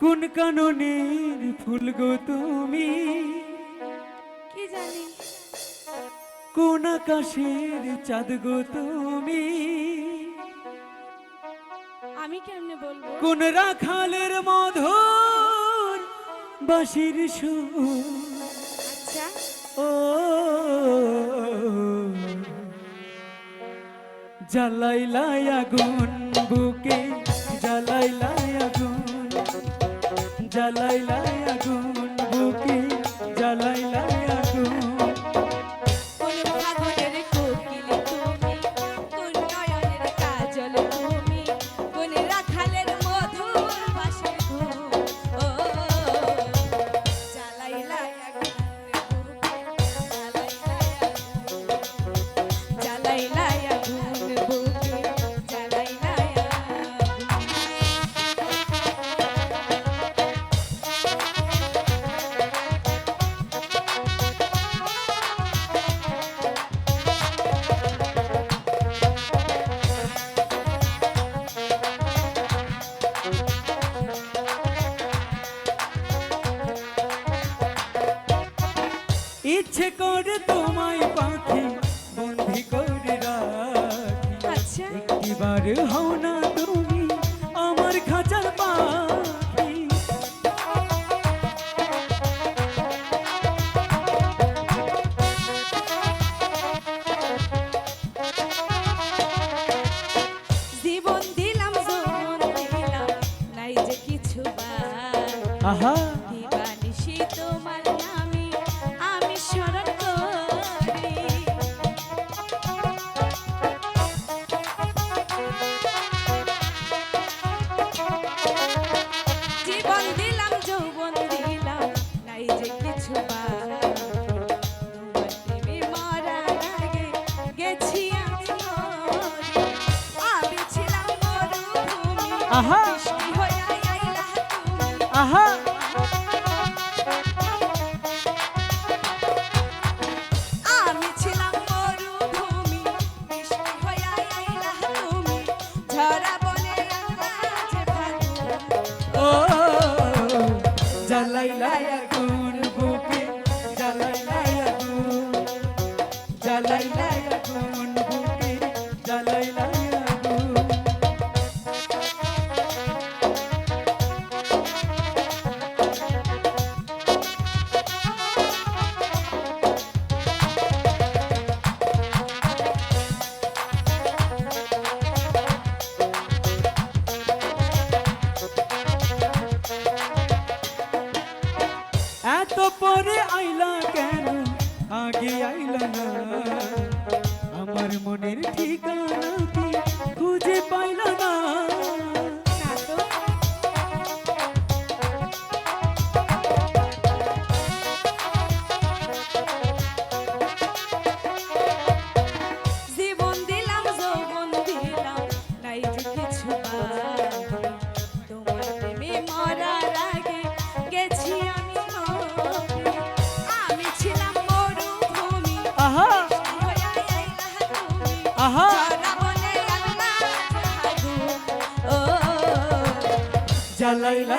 কোন কাননের ফুল গো তুমি? কি জানি? কোন আকাশের চাঁদ গো তুমি? আমি কেমনে বলব? কোন রাখালের মধুর বাঁশির সুর? আচ্ছা। ও জ্বালাইলা আগুন বুকে জ্বালাইলা জ্বালাইলাই আগুন ইচ্ছে করে তোমায় পাখি বন্ধি করে আচ্ছা। একটিবার হও না তুমি আমার খাঁচার পাখি। জীবন দিলাম জীবন আহা। আহা আহা jalai la yakun মায়ের ঠিকানা জালাইলা